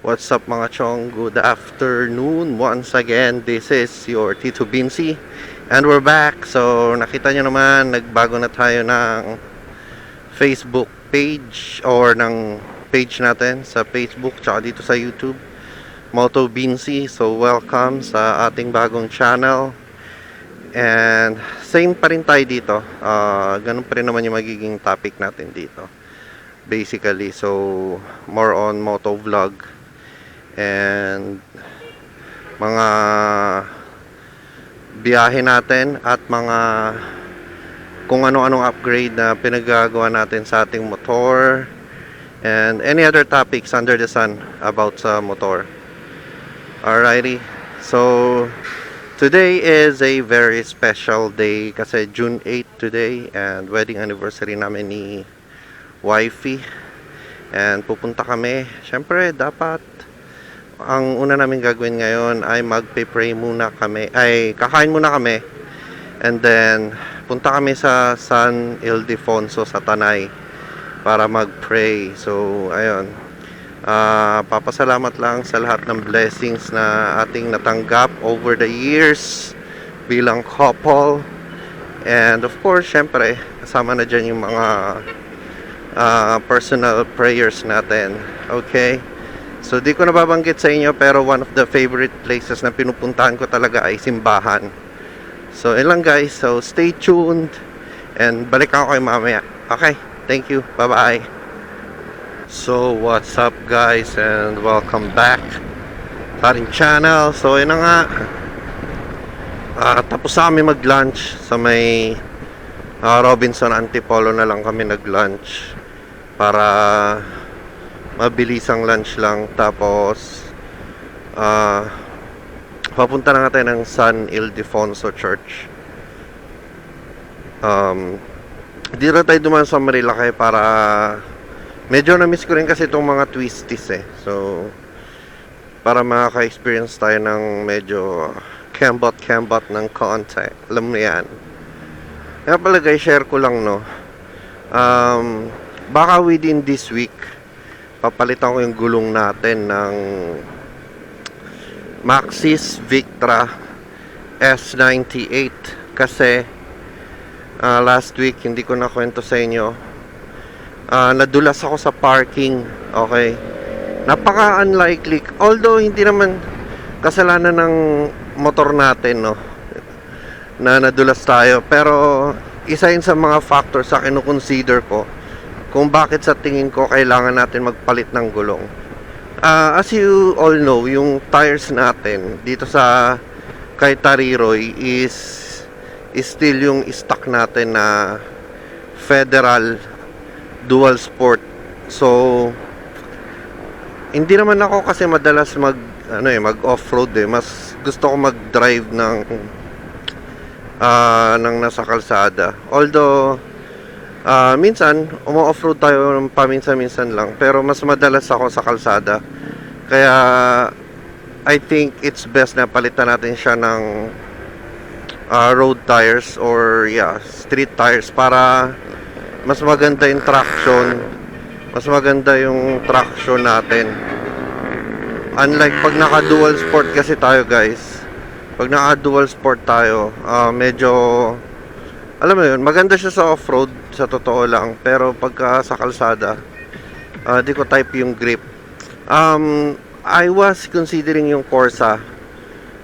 What's up mga chong? Good afternoon. Once again, this is your Tito Binsi. And we're back. So, nakita nyo naman, nagbago na tayo ng Facebook page or ng page natin sa Facebook tsaka dito sa YouTube. Moto Binsi. So, welcome sa ating bagong channel. And same pa rin tayo dito. Ah, ganun pa rin naman yung magiging topic natin dito. Basically, so more on moto vlog and mga biyahe natin at mga kung ano-anong upgrade na pinagagawa natin sa ating motor and any other topics under the sun about sa motor. Alrighty. So today is a very special day kasi June 8 today and wedding anniversary namin ni wifey and pupunta kami syempre dapat ang una namin gagawin ngayon ay magpe-pray muna kami ay kakain muna kami and then punta kami sa San Ildefonso sa Tanay para mag-pray so ayun Ah, papasalamat lang sa lahat ng blessings na ating natanggap over the years bilang couple and of course syempre kasama na dyan yung mga ah, personal prayers natin. Okay? So, di ko nababanggit sa inyo pero one of the favorite places na pinupuntahan ko talaga ay simbahan. So, yun lang guys. So, stay tuned and balikan ko kayo mamaya. Okay? Thank you. Bye-bye. So, what's up guys and welcome back sa ating channel. So, yun na nga. Ah, tapos kami mag-lunch sa may Ah, Robinson Antipolo na lang kami nag-lunch para mabilis ang lunch lang tapos ah papunta na natin ng San Ildefonso Church. Um di na tayo dumaan sa Marilaki para medyo na-miss ko rin kasi itong mga twisties eh. So para makaka-experience tayo ng medyo kembot-kembot ng konti. Alam mo yan. Kaya pala guys, share ko lang no. Um, baka within this week, papalitan ko yung gulong natin ng Maxis Victra S98 kasi ah, last week hindi ko nakwento sa inyo. Ah, nadulas ako sa parking okay? Napaka unlikely although hindi naman kasalanan ng motor natin no? Na nadulas tayo. Pero isa yun sa mga factors sa kinukonsider ko kung bakit sa tingin ko kailangan natin magpalit ng gulong. Ah, as you all know yung tires natin dito sa kay Tariroy is is still yung stock natin na federal dual sport. So hindi naman ako kasi madalas mag ano eh mag off-road eh. Mas gusto ko mag-drive ng ah ng nasa kalsada. Although ah minsan umo-offroad tayo ng paminsan-minsan lang pero mas madalas ako sa kalsada. Kaya I think it's best na palitan natin siya ng ah, road tires or yeah, street tires para mas maganda yung traction. Mas maganda yung traction natin. Unlike pag naka dual sport kasi tayo guys, pag naka dual sport tayo, ah, medyo alam mo yun, maganda siya sa off-road sa totoo lang, pero pagka sa kalsada, ah, di ko type yung grip. Um, I was considering yung Corsa.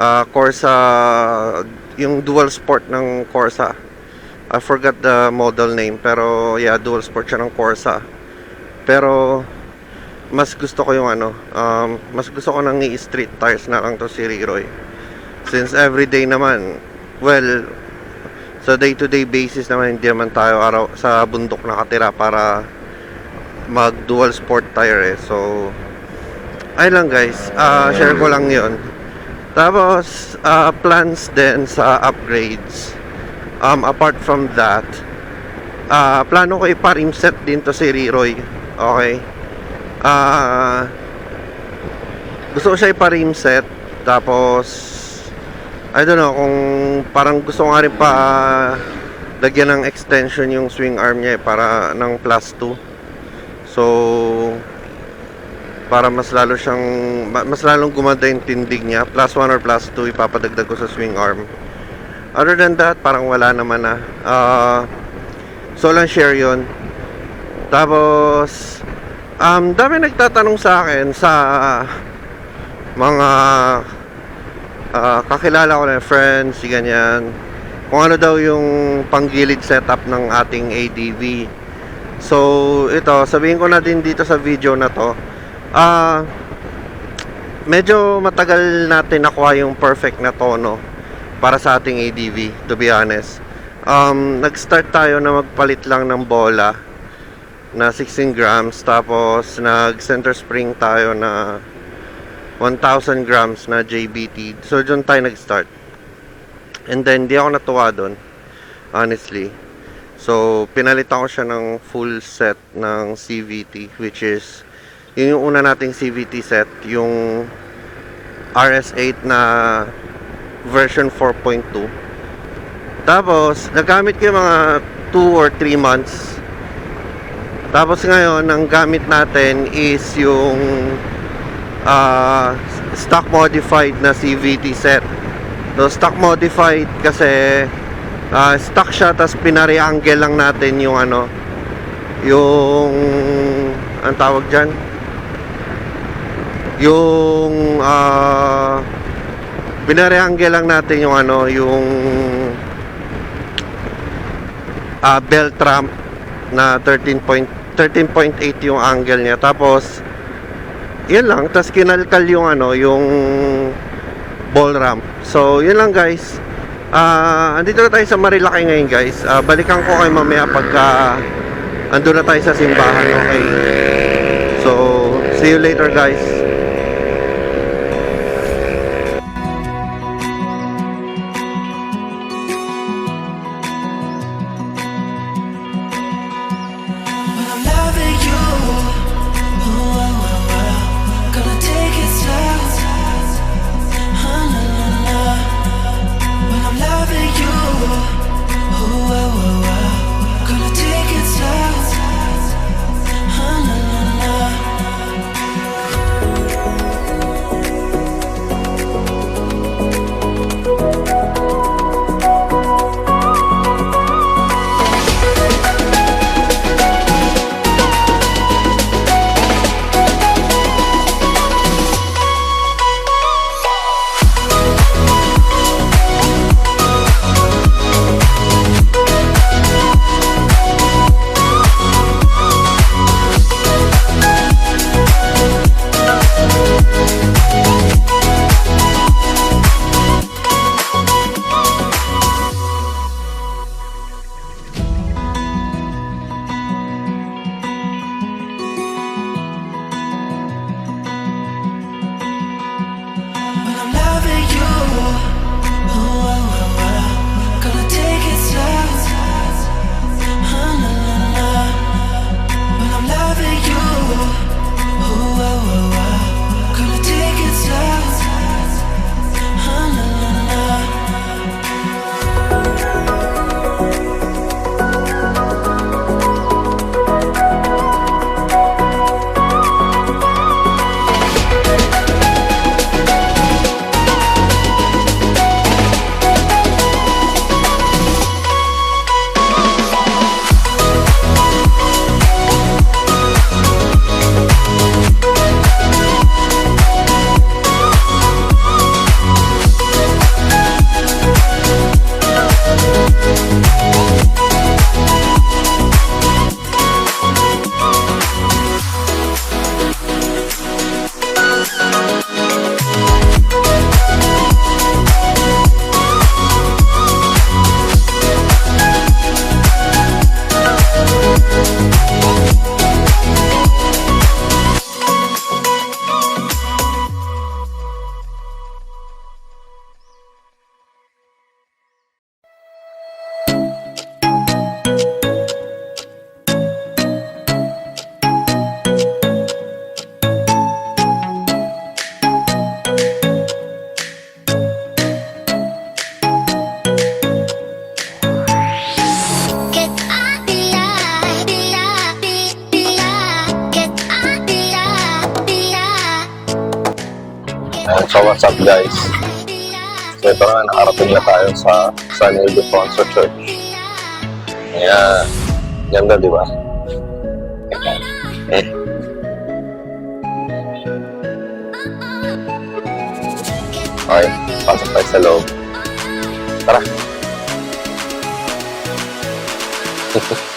Ah, Corsa, yung dual sport ng Corsa. I forgot the model name, pero yeah, dual sport siya ng Corsa. Pero mas gusto ko yung ano, um, mas gusto ko nang i-street tires na lang to si Riroy since everyday naman well sa day to day basis naman hindi naman tayo araw sa bundok nakatira para mag dual sport tire eh. So ayun lang guys. Ah share ko lang yon tapos ah, plans din sa upgrades. Um apart from that ah plano ko ipa-rim set din to si Riroy. Okay? Ah gusto ko siya ipa-rim set. Tapos I don't know kung parang gusto ko nga rin pa lagyan ng extension yung swing arm niya eh, para ng plus 2 so para mas lalo siyang ma- mas lalong gumanda yung tindig niya. Plus 1 or plus 2 ipapadagdag ko sa swing arm. Other than that parang wala naman na. Ah, so lang share yon tapos um dami nagtatanong sa akin sa mga ah, kakilala ko na friends ganyan. Kung ano daw yung panggilid setup ng ating ADV so ito sabihin ko na din dito sa video na to. Ah, medyo matagal natin nakuha yung perfect na tono para sa ating ADV, to be honest. Um, nag-start tayo na magpalit lang ng bola na 16 grams, tapos nag-center spring tayo na 1,000 grams na JBT. So, dyan tayo nag-start. And then, di ako natuwa doon, honestly. So, pinalitan ko siya ng full set ng CVT, which is yun yung una nating CVT set, yung RS8 na version 4.2. Tapos, nagamit ko yung mga 2 or 3 months. Tapos ngayon, ang gamit natin is yung ah, stock modified na CVT set. So, stock modified kasi ah, stock siya, tapos pinari-angle lang natin yung ano, yung, ang tawag dyan? yung ah binareangle lang natin yung ano yung ah belt ramp na 13 point 13.8 yung angle niya tapos yun lang tapos kinalkal yung ano yung ball ramp. So yun lang guys. Ah andito na tayo sa Marilaki ngayon guys. Ah, balikan ko kayo mamaya pagka ando na tayo sa simbahan okay? So see you later guys so what's up guys? So ito na, nakarating na tayo sa San Ildefonso Church. Ayan. Ganda, di ba? Eh. Okay, pasok tayo sa loob. Tara.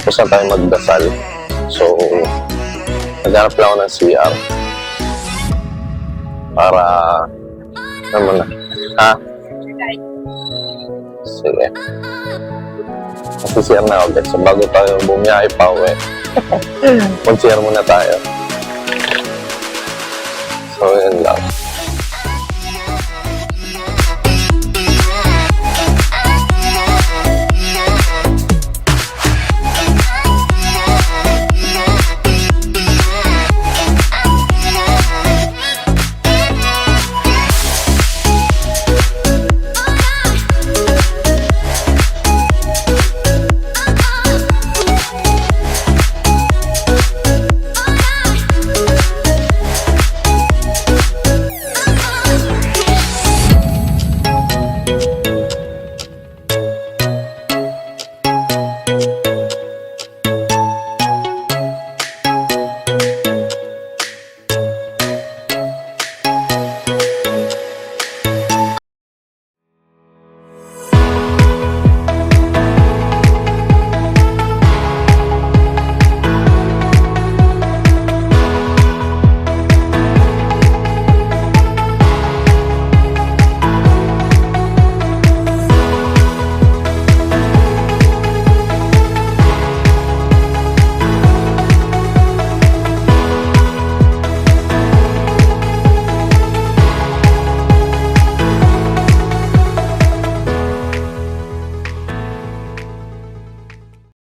Tapos na tayo magdasal. So, naghanap lang ako ng CR. Para, ano na? Ha? Sige. Mag-CR na ako guys. So, bago tayo bumiyahe pa uwi. Mag-CR muna tayo. So, yun lang.